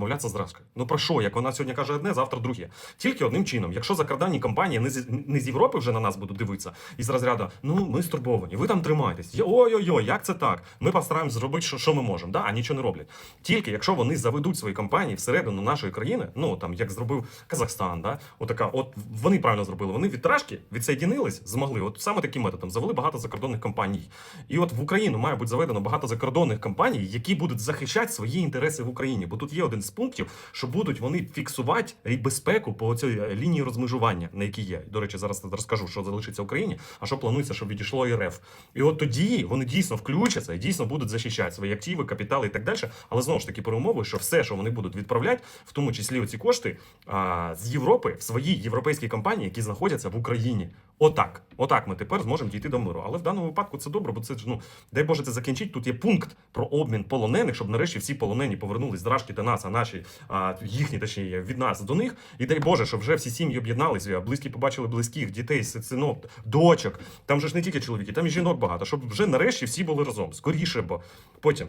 Мовляться з. Ну про що? Як вона сьогодні каже одне, завтра друге. Тільки одним чином. Якщо закордонні компанії не з, не з Європи вже на нас будуть дивитися, і з розряду, ну ми стурбовані, ви там тримаєтесь. Ой-ой-ой, як це так? Ми постараємось зробити, що, що ми можемо, да? а нічого не роблять. Тільки якщо вони заведуть свої компанії всередину нашої країни, ну там як зробив Казахстан, да? Отака, от вони правильно зробили. Вони від тражки відсоєдінились, змогли. От саме таким методом завели багато закордонних компаній. І от в Україну має бути заведено багато закордонних компаній, які будуть захищати свої інтереси в Україні. Бо тут є один пунктів, що будуть вони фіксувати безпеку по цій е, лінії розмежування, на якій є. До речі, зараз розкажу, що залишиться Україні, а що планується, щоб відійшло РФ. І от тоді вони дійсно включаться і дійсно будуть захищати свої активи, капітали і так далі. Але знову ж таки, при умови, що все, що вони будуть відправляти, в тому числі оці кошти а, з Європи в свої європейські компанії, які знаходяться в Україні. Отак, отак ми тепер зможемо дійти до миру. Але в даному випадку це добре, бо це ж ну дай Боже це закінчить. Тут є пункт про обмін полонених, щоб нарешті всі полонені повернулись з Рашки до нас, а наші а, їхні точніше від нас до них. І дай Боже, щоб вже всі сім'ї об'єдналися, близькі побачили близьких, дітей, синок, дочок. Там же ж не тільки чоловіки, там і жінок багато. Щоб вже нарешті всі були разом. Скоріше, бо потім.